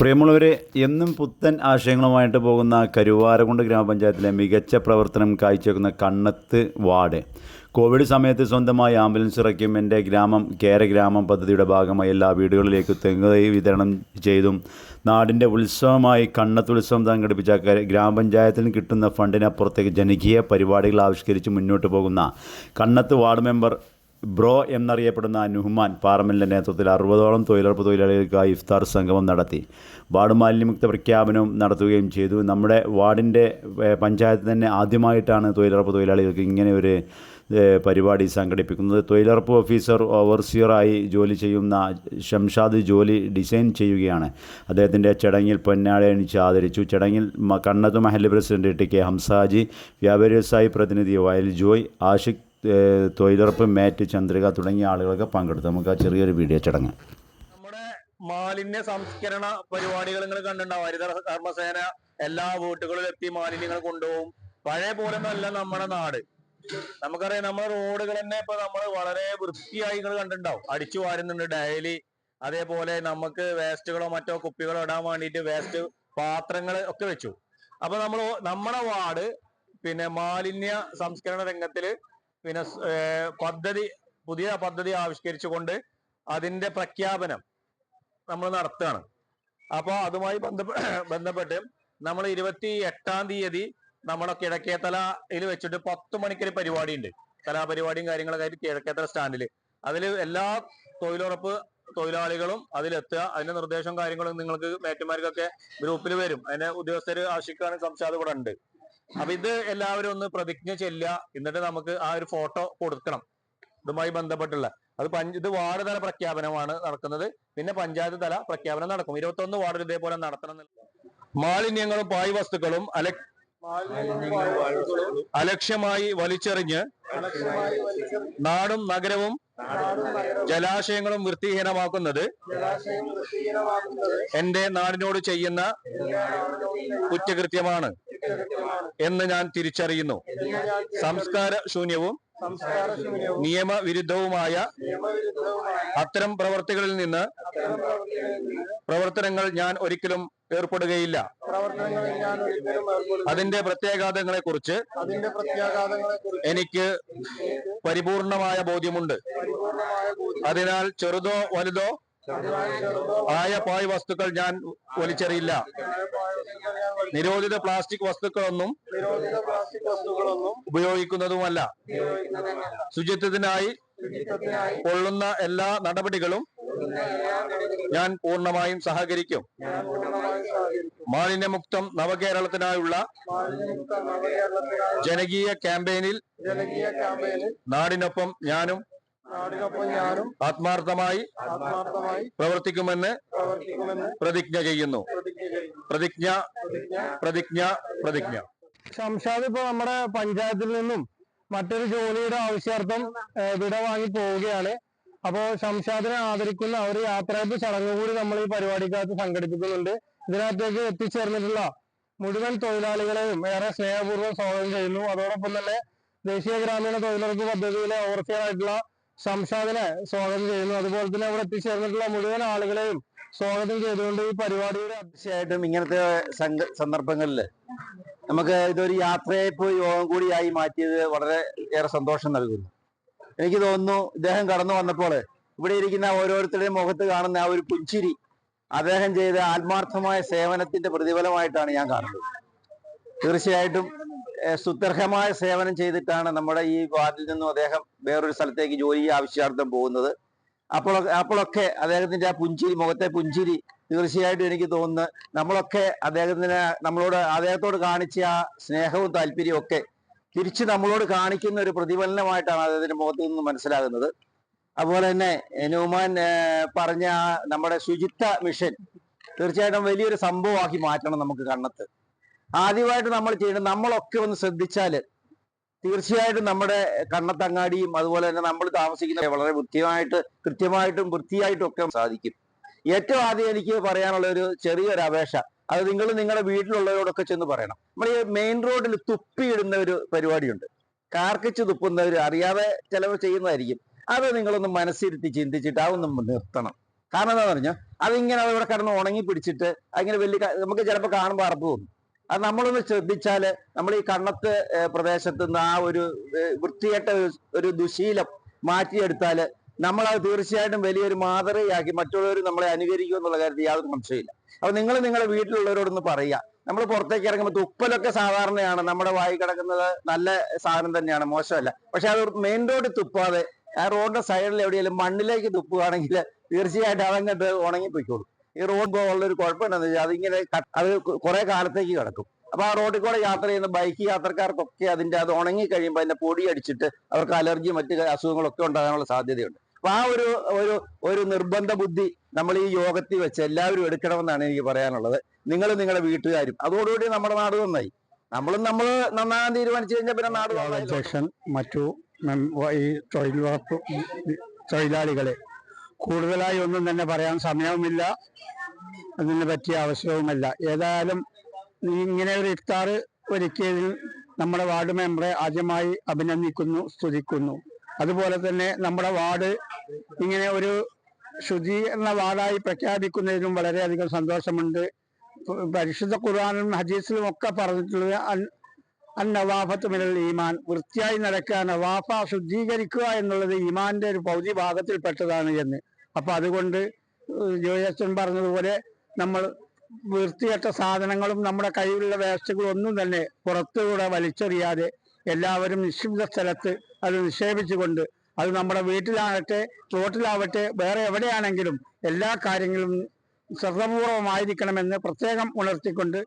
പ്രിയമുള്ളവരെ എന്നും പുത്തൻ ആശയങ്ങളുമായിട്ട് പോകുന്ന കരുവാരകുണ്ട് ഗ്രാമപഞ്ചായത്തിലെ മികച്ച പ്രവർത്തനം കാഴ്ചവെക്കുന്ന കണ്ണത്ത് വാർഡ്. കോവിഡ് സമയത്ത് സ്വന്തമായി ആംബുലൻസ് ഇറക്കിയും എന്റെ ഗ്രാമം കേര ഗ്രാമം പദ്ധതിയുടെ ഭാഗമായി എല്ലാ വീടുകളിലേക്കും തെങ്ങ് തൈ വിതരണം ചെയ്തും നാടിന്റെ ഉത്സവമായി കണ്ണത്ത് ഉത്സവം സംഘടിപ്പിച്ച ഗ്രാമപഞ്ചായത്തിന് കിട്ടുന്ന ഫണ്ടിനപ്പുറത്തേക്ക് ജനകീയ പരിപാടികൾ ആവിഷ്കരിച്ച് മുന്നോട്ട് പോകുന്ന കണ്ണത്ത് വാർഡ് മെമ്പർ ബ്രോ എന്നറിയപ്പെടുന്ന നുഹ്മാൻ പാർമലിന്റെ നേതൃത്വത്തിൽ അറുപതോളം തൊഴിലുറപ്പ് തൊഴിലാളികൾക്കായി ഇഫ്താർ സംഗമം നടത്തി. വാർഡ് മാലിന്യമുക്ത പ്രഖ്യാപനവും നടത്തുകയും ചെയ്തു. നമ്മുടെ വാർഡിന്റെ പഞ്ചായത്ത് തന്നെ ആദ്യമായിട്ടാണ് തൊഴിലുറപ്പ് തൊഴിലാളികൾക്ക് ഇങ്ങനെ ഒരു പരിപാടി സംഘടിപ്പിക്കുന്നത്. തൊഴിലുറപ്പ് ഓഫീസർ ഓവർസിയറായി ജോലി ചെയ്യുന്ന ഷംഷാദ് ജോലി ഡിസൈൻ ചെയ്യുകയാണ്. അദ്ദേഹത്തിന്റെ ചടങ്ങിൽ പൊന്നാളെ അണിച്ച് ആദരിച്ചു. ചടങ്ങിൽ കണ്ണത്ത് മഹല്ല് പ്രസിഡന്റ് ടി കെ ഹംസാജി വ്യാപാരി വ്യവസായി പ്രതിനിധി വയൽ ജോയ് ആഷിഖ് തൊഴിലുറപ്പ് മാറ്റ് ചന്ദ്രിക തുടങ്ങിയ ആളുകളൊക്കെ പങ്കെടുത്തു. നമുക്ക് ആ ചെറിയൊരു വീഡിയോ ചടങ്ങ്. നമ്മുടെ മാലിന്യ സംസ്കരണ പരിപാടികൾ നിങ്ങൾ കണ്ടിട്ടുണ്ടാവും. ഹരിത കർമ്മസേന എല്ലാ വീട്ടുകളിലും എത്തി മാലിന്യങ്ങൾ കൊണ്ടുപോകും. പഴയ പോലെ അല്ല നമ്മുടെ നാട്. നമുക്കറിയാം നമ്മുടെ റോഡുകൾ തന്നെ ഇപ്പൊ നമ്മൾ വളരെ വൃത്തിയായി നിങ്ങൾ കണ്ടിട്ടുണ്ടാവും. അടിച്ചു വാരുന്നുണ്ട് ഡെയിലി. അതേപോലെ നമുക്ക് വേസ്റ്റുകളോ മറ്റോ കുപ്പികളോ ഇടാൻ വേണ്ടിയിട്ട് വേസ്റ്റ് പാത്രങ്ങൾ ഒക്കെ വെച്ചു. അപ്പൊ നമ്മൾ നമ്മുടെ വാർഡ് പിന്നെ മാലിന്യ സംസ്കരണ രംഗത്തിൽ പിന്നെ പദ്ധതി പുതിയ പദ്ധതി ആവിഷ്കരിച്ചുകൊണ്ട് അതിന്റെ പ്രഖ്യാപനം നമ്മൾ നടത്തുകയാണ്. അപ്പോൾ അതുമായി ബന്ധപ്പെ ബന്ധപ്പെട്ട് നമ്മൾ ഇരുപത്തി എട്ടാം തീയതി നമ്മുടെ കിഴക്കേത്തലയിൽ വെച്ചിട്ട് പത്ത് മണിക്കൊരു പരിപാടി ഉണ്ട് കലാപരിപാടിയും കാര്യങ്ങളൊക്കെ ആയിട്ട് കിഴക്കേത്തല സ്റ്റാൻഡിൽ അതിൽ എല്ലാ തൊഴിലുറപ്പ് തൊഴിലാളികളും അതിലെത്തുക. അതിന്റെ നിർദ്ദേശവും കാര്യങ്ങളും നിങ്ങൾക്ക് മേറ്റുമാർക്കൊക്കെ ഗ്രൂപ്പിൽ വരും. അതിന്റെ ഉദ്യോഗസ്ഥർ ആശിക്കാനും സംശയം ഇവിടെ ഉണ്ട്. അപ്പൊ ഇത് എല്ലാവരും ഒന്ന് പ്രതിജ്ഞ ചെല്ലുക. എന്നിട്ട് നമുക്ക് ആ ഒരു ഫോട്ടോ കൊടുക്കണം. ഇതുമായി ബന്ധപ്പെട്ടുള്ള. അത് പഞ്ച് ഇത് വാർഡ് തല പ്രഖ്യാപനമാണ് നടക്കുന്നത്. പിന്നെ പഞ്ചായത്ത് തല പ്രഖ്യാപനം നടക്കും. ഇരുപത്തൊന്ന് വാർഡിൽ ഇതേപോലെ നടത്തണം മാലിന്യങ്ങളും പായ് വസ്തുക്കളും അല അലക്ഷ്യമായി വലിച്ചെറിഞ്ഞ് നാടും നഗരവും ജലാശയങ്ങളും വൃത്തിഹീനമാക്കുന്നത് എന്റെ നാടിനോട് ചെയ്യുന്ന കുറ്റകൃത്യമാണ്. എന്ന് ഞാൻ തിരിച്ചറിയുന്നു. സംസ്കാര ശൂന്യവും നിയമവിരുദ്ധവുമായ അത്തരം പ്രവർത്തികളിൽ നിന്ന് പ്രവർത്തനങ്ങൾ ഞാൻ ഒരിക്കലും ഏർപ്പെടുകയില്ല. അതിന്റെ പ്രത്യാഘാതങ്ങളെ കുറിച്ച് എനിക്ക് പരിപൂർണമായ ബോധ്യമുണ്ട്. അതിനാൽ ചെറുതോ വലുതോ ആയ പായ് വസ്തുക്കൾ ഞാൻ വലിച്ചെറിയില്ല നിരോധിത പ്ലാസ്റ്റിക് വസ്തുക്കളൊന്നും ഉപയോഗിക്കുന്നതുമല്ല. ശുചിത്വത്തിനായി കൊള്ളുന്ന എല്ലാ നടപടികളും ഞാൻ പൂർണമായും സഹകരിക്കും. മാലിന്യമുക്തം നവകേരളത്തിനായുള്ള ജനകീയ ക്യാമ്പയിനിൽ നാടിനൊപ്പം ഞാനും ആത്മാർത്ഥമായി ആത്മാർത്ഥമായി പ്രവർത്തിക്കുമെന്ന് പ്രതിജ്ഞ ചെയ്യുന്നു. പ്രതിജ്ഞ പ്രതിജ്ഞ പ്രതിജ്ഞ. ശംഷാദ് ഇപ്പൊ നമ്മുടെ പഞ്ചായത്തിൽ നിന്നും മറ്റൊരു ജോലിയുടെ ആവശ്യാർത്ഥം വിട വാങ്ങി പോവുകയാണ്. അപ്പോ ശംഷാദിനെ ആദരിക്കുന്ന ഒരു യാത്രയപ്പ് ചടങ്ങ് കൂടി നമ്മൾ ഈ പരിപാടിക്കകത്ത് സംഘടിപ്പിക്കുന്നുണ്ട്. ഇതിനകത്തേക്ക് എത്തിച്ചേർന്നിട്ടുള്ള മുഴുവൻ തൊഴിലാളികളെയും ഏറെ സ്നേഹപൂർവം സ്വാഗതം ചെയ്യുന്നു. അതോടൊപ്പം തന്നെ ദേശീയ ഗ്രാമീണ തൊഴിലുറപ്പ് പദ്ധതിയിലെ ഓവർസിയർ ആയിട്ടുള്ള ഷംഷാദിനെ സ്വാഗതം ചെയ്യുന്നു. അതുപോലെ തന്നെ അവിടെ എത്തിച്ചേർന്നിട്ടുള്ള മുഴുവൻ ആളുകളെയും സ്വാഗതം ചെയ്തുകൊണ്ട് ഈ പരിപാടിയുടെ തീർച്ചയായിട്ടും ഇങ്ങനത്തെ സന്ദർഭങ്ങളിൽ നമുക്ക് ഇതൊരു യാത്രയപ്പ് യോഗം കൂടിയായി മാറ്റിയത് വളരെ ഏറെ സന്തോഷം നൽകുന്നു. എനിക്ക് തോന്നുന്നു ഇദ്ദേഹം കടന്നു വന്നപ്പോൾ ഇവിടെ ഇരിക്കുന്ന ഓരോരുത്തരുടെയും മുഖത്ത് കാണുന്ന ആ ഒരു പുഞ്ചിരി അദ്ദേഹം ചെയ്ത ആത്മാർത്ഥമായ സേവനത്തിന്റെ പ്രതിഫലമായിട്ടാണ് ഞാൻ കാണുന്നത്. തീർച്ചയായിട്ടും സുത്യർഹമായ സേവനം ചെയ്തിട്ടാണ് നമ്മുടെ ഈ വാർഡിൽ നിന്നും അദ്ദേഹം വേറൊരു സ്ഥലത്തേക്ക് ജോലി ആവശ്യാർത്ഥം പോകുന്നത്. അപ്പോൾ അപ്പോഴൊക്കെ അദ്ദേഹത്തിന്റെ ആ പുഞ്ചിരി മുഖത്തെ പുഞ്ചിരി തീർച്ചയായിട്ടും എനിക്ക് തോന്നുന്നു. നമ്മളൊക്കെ അദ്ദേഹത്തിന് നമ്മളോട് അദ്ദേഹത്തോട് കാണിച്ച ആ സ്നേഹവും താല്പര്യവും ഒക്കെ തിരിച്ച് നമ്മളോട് കാണിക്കുന്ന ഒരു പ്രതിഫലനമായിട്ടാണ് അദ്ദേഹത്തിന്റെ മുഖത്ത് നിന്ന് മനസ്സിലാകുന്നത്. അതുപോലെ തന്നെ ന്യൂമാൻ പറഞ്ഞ നമ്മുടെ ശുചിത്വ മിഷൻ തീർച്ചയായിട്ടും വലിയൊരു സംഭവമാക്കി മാറ്റണം നമുക്ക് കണ്ണത്ത്. ആദ്യമായിട്ട് നമ്മൾ ചെയ്യേണ്ടത് നമ്മളൊക്കെ ഒന്ന് ശ്രദ്ധിച്ചാൽ തീർച്ചയായിട്ടും നമ്മുടെ കണ്ണത്തങ്ങാടിയും അതുപോലെ തന്നെ നമ്മൾ താമസിക്കുന്ന വളരെ വൃത്തിയായിട്ട് കൃത്യമായിട്ടും വൃത്തിയായിട്ടും ഒക്കെ സാധിക്കും. ഏറ്റവും ആദ്യം എനിക്ക് പറയാനുള്ള ഒരു ചെറിയൊരു അപേക്ഷ അത് നിങ്ങൾ നിങ്ങളുടെ വീട്ടിലുള്ളവരോടൊക്കെ ചെന്ന് പറയണം. നമ്മൾ ഈ മെയിൻ റോഡിൽ തുപ്പിയിടുന്ന ഒരു പരിപാടിയുണ്ട്. കാർക്കിച്ച് തുപ്പുന്നവർ അറിയാതെ ചിലവ് ചെയ്യുന്നതായിരിക്കും. അത് നിങ്ങളൊന്ന് മനസ്സിരുത്തി ചിന്തിച്ചിട്ട് അതൊന്ന് നിർത്തണം. കാരണം എന്താ പറഞ്ഞാൽ അതിങ്ങനെ അവിടെ കിടന്ന് ഉണങ്ങി പിടിച്ചിട്ട് അങ്ങനെ വലിയ നമുക്ക് ചിലപ്പോൾ കാണുമ്പോൾ അറപ്പ് തോന്നും. അത് നമ്മളൊന്ന് ശ്രദ്ധിച്ചാൽ നമ്മൾ ഈ കണ്ണത്ത് പ്രദേശത്ത് നിന്ന് ആ ഒരു വൃത്തികെട്ട ഒരു- ഒരു ദുശീലം മാറ്റിയെടുത്താൽ നമ്മൾ അത് തീർച്ചയായിട്ടും വലിയൊരു മാതൃകയാക്കി മറ്റുള്ളവർ നമ്മളെ അനുകരിക്കും എന്നുള്ള കാര്യത്തിൽ യാതൊരു സംശയമില്ല അപ്പൊ നിങ്ങൾ നിങ്ങളുടെ വീട്ടിലുള്ളവരോടൊന്ന് പറയുക നമ്മൾ പുറത്തേക്ക് ഇറങ്ങുമ്പോൾ തുപ്പലൊക്കെ സാധാരണയാണ്. നമ്മുടെ വായി കിടക്കുന്നത് നല്ല സാധനം തന്നെയാണ്. മോശമല്ല. പക്ഷെ അത് മെയിൻ റോഡിൽ തുപ്പാതെ ആ റോഡിന്റെ സൈഡിൽ എവിടെയെങ്കിലും മണ്ണിലേക്ക് തുപ്പുകയാണെങ്കിൽ തീർച്ചയായിട്ടും അതങ്ങോട്ട് ഉണങ്ങിപ്പോയിക്കോളും. ഈ റോഡ് ഉള്ള ഒരു കുഴപ്പം എന്താണെന്ന് വെച്ചാൽ അതിങ്ങനെ അത് കുറെ കാലത്തേക്ക് കിടക്കും. അപ്പൊ ആ റോഡിൽ കൂടെ യാത്ര ചെയ്യുന്ന ബൈക്ക് യാത്രക്കാർക്കൊക്കെ അതിന്റെ അത് ഉണങ്ങി കഴിയുമ്പോൾ അതിന്റെ പൊടി അടിച്ചിട്ട് അവർക്ക് അലർജി മറ്റ് അസുഖങ്ങളൊക്കെ ഉണ്ടാകാനുള്ള സാധ്യതയുണ്ട്. അപ്പൊ ആ ഒരു ഒരു ഒരു നിർബന്ധ ബുദ്ധി നമ്മൾ ഈ യോഗത്തിൽ വെച്ച് എല്ലാവരും എടുക്കണമെന്നാണ് എനിക്ക് പറയാനുള്ളത്. നിങ്ങൾ നിങ്ങളുടെ വീട്ടുകാരും. അതോടുകൂടി നമ്മുടെ നാട് നന്നായി. നമ്മളും നമ്മൾ നന്നാകാൻ തീരുമാനിച്ചു കഴിഞ്ഞാൽ പിന്നെ നാട് അധ്യക്ഷൻ മറ്റു ഈ തൊഴിലുറപ്പ് തൊഴിലാളികളെ കൂടുതലായി ഒന്നും തന്നെ പറയാൻ സമയവുമില്ല. അതിനെ പറ്റിയ ആവശ്യവുമില്ല. ഏതായാലും ഇങ്ങനെ ഒരു ഇഫ്താർ ഒരുക്കിയതിൽ നമ്മുടെ വാർഡ് മെമ്പറെ ആദ്യമായി അഭിനന്ദിക്കുന്നു സ്തുതിക്കുന്നു. അതുപോലെ തന്നെ നമ്മുടെ വാർഡ് ഇങ്ങനെ ഒരു ശുചീകരണ വാർഡായി പ്രഖ്യാപിക്കുന്നതിലും വളരെയധികം സന്തോഷമുണ്ട്. പരിശുദ്ധ ഖുർആാനും ഹദീസിലും ഒക്കെ പറഞ്ഞിട്ടുള്ളത് അൻ- അന്നവാഫത്ത് മിനൽ ഈമാൻ. വൃത്തിയായി നടക്കുക നവാഫ ശുദ്ധീകരിക്കുക എന്നുള്ളത് ഈമാന്റെ ഒരു പൗതി ഭാഗത്തിൽപ്പെട്ടതാണ് എന്ന്. അപ്പൊ അതുകൊണ്ട് ജോയച്ചൻ പറഞ്ഞതുപോലെ നമ്മൾ വൃത്തികെട്ട സാധനങ്ങളും നമ്മുടെ കയ്യിലുള്ള വേസ്റ്റുകളും ഒന്നും തന്നെ പുറത്തുകൂടെ വലിച്ചെറിയാതെ എല്ലാവരും നിശ്ചിത സ്ഥലത്ത് അത് നിക്ഷേപിച്ചുകൊണ്ട് അത് നമ്മുടെ വീട്ടിലാകട്ടെ റോട്ടിലാവട്ടെ വേറെ എവിടെയാണെങ്കിലും എല്ലാ കാര്യങ്ങളും ശ്രദ്ധപൂർവമായിരിക്കണമെന്ന് പ്രത്യേകം ഉണർത്തിക്കൊണ്ട്